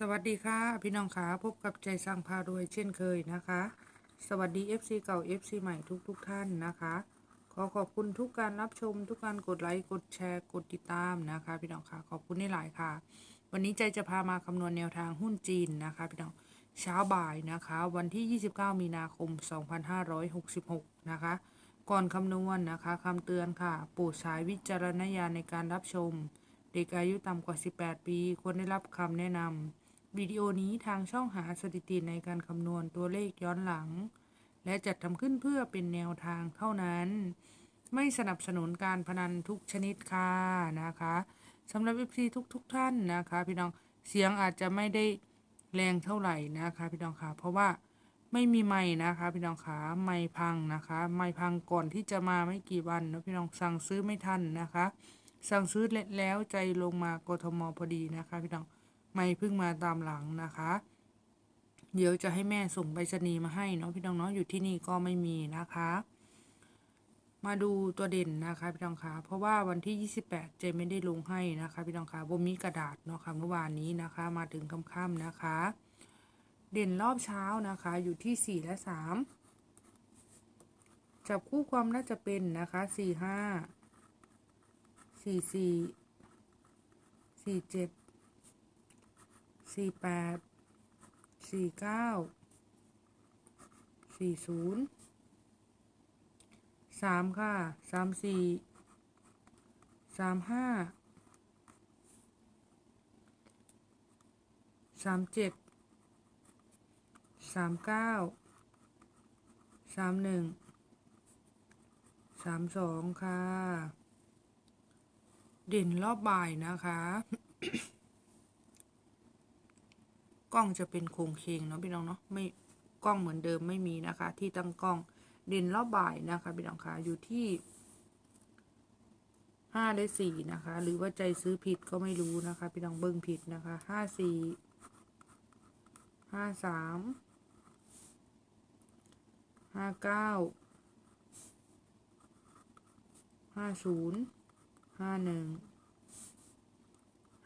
สวัสดีค่ะ พี่น้องขาพบกับใจสร้างพารวยเช่นเคยนะคะ สวัสดี FC เก่า FC ใหม่ทุกๆทท่านนะคะ ขอขอบคุณทุกการรับชม ทุกการกดไลค์กดแชร์กดติดตามนะคะ พี่น้องค่ะขอบคุณที่หลายค่ะ วันนี้ใจจะพามาคำนวณแนวทางหุ้นจีนนะคะ พี่น้องเช้าบ่ายนะคะ วันที่ 29 มีนาคม 2566 นะคะ ก่อนคำนวณนะคะคำเตือนค่ะโปรดใช้วิจารณญาณในการรับชม เด็กอายุต่ำกว่า 18 ปีควรได้รับคำแนะนำ วิดีโอนี้ทางช่องหาสถิติในการคำนวณตัวเลขย้อนหลัง และจัดทำขึ้นเพื่อเป็นแนวทางเท่านั้น ไม่สนับสนุนการพนันทุกชนิดค่ะนะคะสำหรับ FC ทุกทุกๆท่านนะคะ พี่น้องเสียงอาจจะไม่ได้แรงเท่าไหร่นะคะ พี่น้องค่ะ เพราะว่าไม่มีไม้นะคะ พี่น้องขาไม้พังนะคะ ไม้พังก่อนที่จะมาไม่กี่วันนะพี่น้องสั่งซื้อไม่ทันนะคะ สั่งซื้อแล้วใจลงมากทมพอดีนะคะ พี่น้อง ไม่เพิ่งมาตามหลังนะคะ เดี๋ยวจะให้แม่ส่งไปรษณีย์มาให้เนาะพี่น้องเนาะอยู่ที่นี่ก็ไม่มีนะคะ มาดูตัวเด่นนะคะพี่น้องคะเพราะว่าวันที่ 28 เจไม่ได้ลงให้นะคะพี่น้องคะบ่มีกระดาษเนาะค่ะเมื่อวานนี้นะคะ มาถึงค่ำๆนะคะ เด่นรอบเช้านะคะ อยู่ที่ 4 และ 3 จับคู่ความน่าจะเป็นนะคะ 4 5 4 4 4 7 สี่แปดสี่เก้าสี่ศูนย์สามค่ะสามสี่สามห้าสามเจ็ดสามเก้าสามหนึ่งสามสองค่ะ เด่นรอบบ่ายนะคะ ล้องจะเป็นโครงเคงเนาะพี่น้องเนาะไม่กล้องเหมือนเดิมไม่มีนะคะ ที่ตั้งกล้องเด่นรอบบ่ายนะคะพี่น้องคะอยู่ที่ห้าได้สี่นะคะ หรือว่าใจซื้อผิดก็ไม่รู้นะคะพี่น้องเบิ้งผิดนะคะห้าสี่ห้าสามห้าเก้าห้าศูนย์ห้าหนึ่ง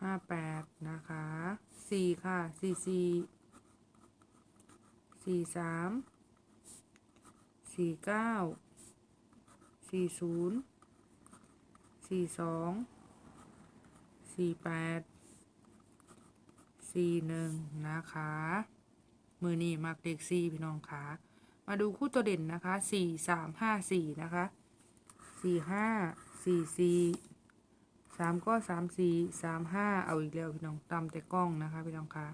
ห้าแปดนะคะ สี่ค่ะสี่สี่สี่สามสี่เก้าสี่ศูนย์สี่สองสี่แปดสี่หนึ่งนะคะมือนี่มักเด็กสี่พี่น้องคะมาดูคู่ตัวเด่นนะคะสี่สามห้าสี่นะคะสี่ห้าสี่สี่ สามก็สามสี่สามห้าเอาอีกแล้วพี่น้องตามแต่กล้องนะคะพี่น้องคะ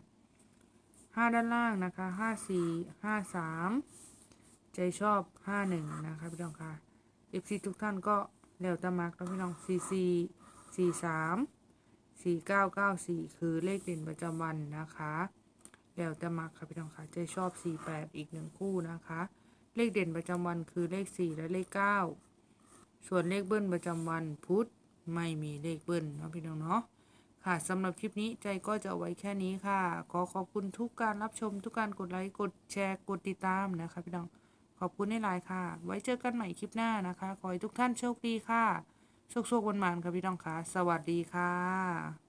ห้าด้านล่างนะคะห้าสี่ห้าสามใจชอบห้าหนึ่งนะคะพี่น้องคะเอฟซีทุกท่านก็แล้วต่มักแล้วพี่น้องสี่สี่สี่สามสี่เก้าเก้าสี่คือเลขเด่นประจำวันนะคะแล้วแต่มักค่ะพี่น้องคะใจชอบสี่แปดอีกหนึ่งคู่นะคะ เลขเด่นประจำวันคือเลขสี่และเลขเก้าส่วนเลขเบิ้ลประจำวันพุธ ไม่มีเลขเบิ้ลเนาะพี่น้องเนาะค่ะสำหรับคลิปนี้ใจก็จะเอาไว้แค่นี้ค่ะ ขอขอบคุณทุกการรับชมทุกการกดไลค์กดแชร์กดติดตามนะคะพี่น้องขอบคุณในไลน์ค่ะ ไว้เจอกันใหม่คลิปหน้านะคะ ขอให้ทุกท่านโชคดีค่ะ โชคโชควันมานค่ะพี่น้องค่ะ สวัสดีค่ะ